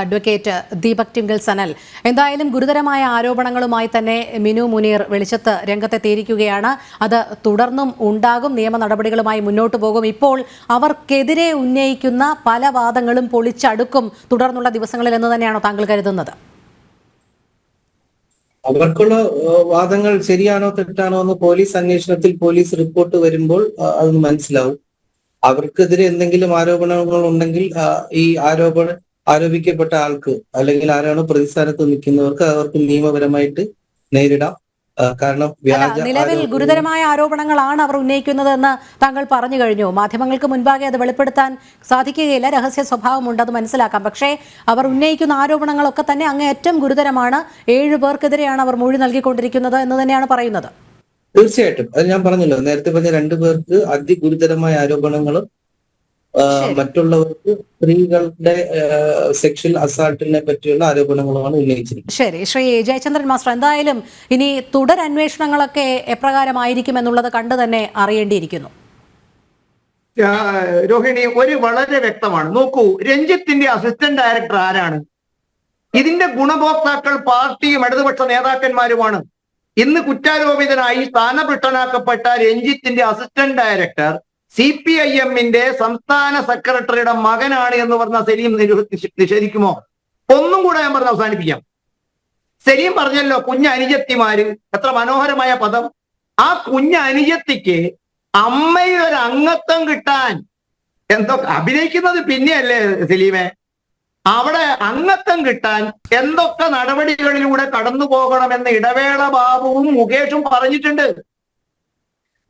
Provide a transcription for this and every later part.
Advocate Deepak ടിംഗൽ Sanal. എന്തായാലും ഗുരുതരമായ ആരോപണങ്ങളുമായി തന്നെ മിനു മുനീർ വെളിച്ചത്ത് രംഗത്തെത്തിയിരിക്കുകയാണ്. അത് തുടർന്നും ഉണ്ടാകും. നിയമ നടപടികളുമായി മുന്നോട്ട് പോകും. ഇപ്പോൾ അവർക്കെതിരെ ഉന്നയിക്കുന്ന പല വാദങ്ങളും പൊളിച്ചടുക്കും. തുടർന്നുള്ള ദിവസങ്ങളിൽ എന്ന് തന്നെയാണോ താങ്കൾ കരുതുന്നത്? അവർക്കുള്ള വാദങ്ങൾ ശരിയാണോ തെറ്റാണോ എന്ന് പോലീസ് അന്വേഷണത്തിൽ പോലീസ് റിപ്പോർട്ട് വരുമ്പോൾ അത് മനസ്സിലാവും. അവർക്കെതിരെ എന്തെങ്കിലും ആരോപണങ്ങൾ ഉണ്ടെങ്കിൽ ഈ ആരോപണ ആരോപിക്കപ്പെട്ട ആൾക്ക് അല്ലെങ്കിൽ ആരാണോ പ്രതിസ്ഥാനത്ത് നിൽക്കുന്നവർക്ക് അവർക്ക് നിയമപരമായിട്ട് നേരിടാം. കാരണം നിലവിൽ ഗുരുതരമായ ആരോപണങ്ങളാണ് അവർ ഉന്നയിക്കുന്നതെന്ന് താങ്കൾ പറഞ്ഞു കഴിഞ്ഞു. മാധ്യമങ്ങൾക്ക് മുൻപാകെ അത് വെളിപ്പെടുത്താൻ സാധിക്കുകയില്ല. രഹസ്യ സ്വഭാവമുണ്ട് അത് മനസ്സിലാക്കാം. പക്ഷേ അവർ ഉന്നയിക്കുന്ന ആരോപണങ്ങളൊക്കെ തന്നെ അങ്ങേയറ്റം ഗുരുതരമാണ്. ഏഴു പേർക്കെതിരെയാണ് അവർ മൊഴി നൽകിക്കൊണ്ടിരിക്കുന്നത് എന്ന് തന്നെയാണ് പറയുന്നത്. തീർച്ചയായിട്ടും. അത് ഞാൻ പറഞ്ഞല്ലോ നേരത്തെ പറഞ്ഞ രണ്ടു പേർക്ക് അതിഗുരുതരമായ ആരോപണങ്ങളും. മറ്റുള്ളവർക്ക് സ്ത്രീകളുടെ സെക്ഷൽ അസാൾട്ടിനെ പറ്റിയുള്ള ആരോപണങ്ങളുമാണ് ഉന്നയിച്ചിരിക്കുന്നത്. ശരി. ശ്രീ ജയചന്ദ്രൻ മാസ്റ്റർ എന്തായാലും ഇനി തുടർ തുടരന്വേഷണങ്ങളൊക്കെ എപ്രകാരമായിരിക്കും എന്നുള്ളത് കണ്ടു തന്നെ അറിയേണ്ടിയിരിക്കുന്നു. രോഹിണി ഒരു വളരെ വ്യക്തമാണ്. നോക്കൂ രഞ്ജിത്തിന്റെ അസിസ്റ്റന്റ് ഡയറക്ടർ ആരാണ്? ഇതിന്റെ ഗുണഭോക്താക്കൾ പാർട്ടിയും ഇടതുപക്ഷ നേതാക്കന്മാരുമാണ്. ഇന്ന് കുറ്റാരോപിതനായി സ്ഥാനഭൃഷ്ടനാക്കപ്പെട്ട രഞ്ജിത്തിന്റെ assistant director C P I എമ്മിന്റെ സംസ്ഥാന സെക്രട്ടറിയുടെ മകനാണ് എന്ന് പറഞ്ഞ സലീം നിഷേധിക്കുമോ? ഒന്നും കൂടെ ഞാൻ പറഞ്ഞ് അവസാനിപ്പിക്കാം. സലീം പറഞ്ഞല്ലോ കുഞ്ഞ അനുജത്തിമാര്. എത്ര മനോഹരമായ പദം. ആ കുഞ്ഞ അനുജത്തിക്ക് അമ്മയുടെ ഒരു അംഗത്വം കിട്ടാൻ എന്തോ അഭിനയിക്കുന്നത് പിന്നെയല്ലേ സലീമെ? അവിടെ അംഗത്വം കിട്ടാൻ എന്തൊക്കെ നടപടികളിലൂടെ കടന്നു പോകണമെന്ന് ഇടവേള ബാബുവും മുകേഷും പറഞ്ഞിട്ടുണ്ട്.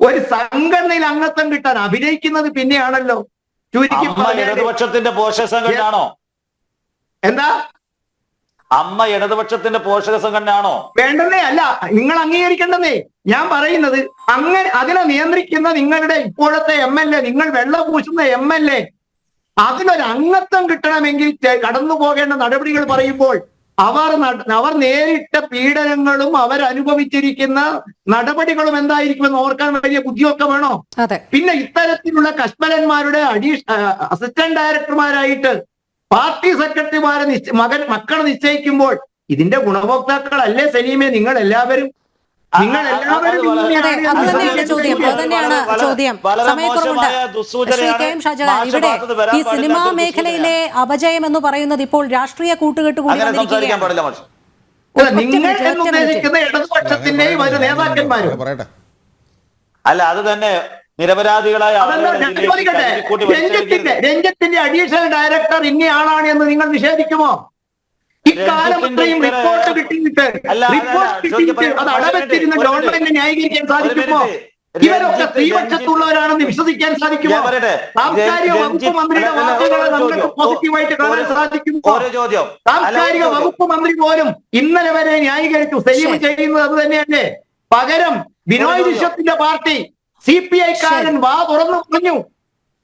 ഒരു സംഘടനയിൽ അംഗത്വം കിട്ടാൻ അഭിനയിക്കുന്നത് പിന്നെയാണല്ലോ. ചുരുക്കി ഇടതുപക്ഷത്തിന്റെ പോഷക സംഘടനയാണോ? എന്താ? അമ്മ ഇടതുപക്ഷത്തിന്റെ പോഷക സംഘടനയാണോ? വേണ്ടെന്നേ അല്ല നിങ്ങൾ അംഗീകരിക്കേണ്ടെന്നേ. ഞാൻ പറയുന്നത് അങ്ങനെ അതിനെ നിയന്ത്രിക്കുന്ന നിങ്ങളുടെ ഇപ്പോഴത്തെ എം എൽ എ നിങ്ങൾ വെള്ളം പൂശുന്ന എം എൽ എ അതിനൊരു അംഗത്വം കിട്ടണമെങ്കിൽ കടന്നു പോകേണ്ട നടപടികൾ പറയുമ്പോൾ അവർ അവർ നേരിട്ട പീഡനങ്ങളും അവരനുഭവിച്ചിരിക്കുന്ന നടപടികളും എന്തായിരിക്കുമെന്ന് ഓർക്കാൻ വലിയ ബുദ്ധിയൊക്കെ വേണോ? പിന്നെ ഇത്തരത്തിലുള്ള കശ്മലന്മാരുടെ അഡീഷ അസിസ്റ്റന്റ് ഡയറക്ടർമാരായിട്ട് പാർട്ടി സെക്രട്ടറിമാരെ നിശ്ച- മകൻ മക്കളെ നിശ്ചയിക്കുമ്പോൾ ഇതിന്റെ ഗുണഭോക്താക്കളല്ലേ സലീമെ? നിങ്ങൾ എല്ലാവരും തന്നെയാണ് ചോദ്യം. സമയക്കുറവുണ്ട്. ശ്രീ കെ എം ഷാജഹാൻ ഇവിടെ ഈ സിനിമാ മേഖലയിലെ അപജയം എന്ന് പറയുന്നത് ഇപ്പോൾ രാഷ്ട്രീയ കൂട്ടുകെട്ട് കൂടി വന്നിരിക്കുകയാണ്. നിങ്ങൾ ഇടതുപക്ഷത്തിന്റെയും ഒരു നേതാക്കന്മാരും. പറയട്ടെ അല്ല അത് തന്നെ നിരപരാധികളായ രഞ്ജത്തിന്റെ. രഞ്ജിത്തിന്റെ അഡീഷണൽ ഡയറക്ടർ ഇങ്ങനെയാളാണ് എന്ന് നിങ്ങൾ നിഷേധിക്കുമോ? ഇക്കാലം രഞ്ജിത്തിന്റെ അത്രയും റിപ്പോർട്ട് കിട്ടിയിട്ട് റിപ്പോർട്ട് കിട്ടിയിട്ട് അത് ഗവൺമെന്റിനെ ന്യായീകരിക്കാൻ സാധിക്കുമോ. ഇവരൊക്കെ സ്ത്രീപക്ഷത്തുള്ളവരാണെന്ന് വിശ്വസിക്കാൻ സാധിക്കുമോ? സാംസ്കാരിക വകുപ്പ് മന്ത്രിയുടെ അല്ല, അല്ല, വാക്കുകളെ നമുക്ക് പോസിറ്റീവായിട്ട് കാണാൻ സാധിക്കുമോ? സാംസ്കാരിക വകുപ്പ് മന്ത്രി പോലും ഇന്നലെ വരെ ന്യായീകരിച്ചു. സലീം. ചെയ്യുന്നത് അത് തന്നെയല്ലേ? പകരം ബിനോയ് ചോദ്യം. വിശ്വത്തിന്റെ പാർട്ടി സി പി ഐക്കാരൻ വാ തുറന്നു പറഞ്ഞു.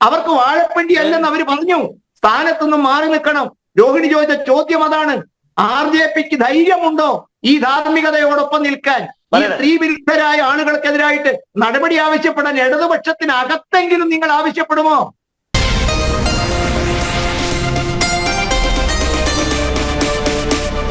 അവർക്ക് വാഴപ്പിണ്ടി അല്ലെന്ന് അവർ പറഞ്ഞു. സ്ഥാനത്തുനിന്ന് മാറി നിൽക്കണം. രോഹിണി ചോദിച്ച ചോദ്യം അതാണ്. ആർ ജെ പിക്ക് ധൈര്യമുണ്ടോ ഈ ധാർമ്മികതയോടൊപ്പം നിൽക്കാൻ ഈ. സ്ത്രീ വിരുദ്ധരായ ആളുകൾക്കെതിരായിട്ട് നടപടി ആവശ്യപ്പെടാൻ ഇടതുപക്ഷത്തിനകത്തെങ്കിലും നിങ്ങൾ ആവശ്യപ്പെടുമോ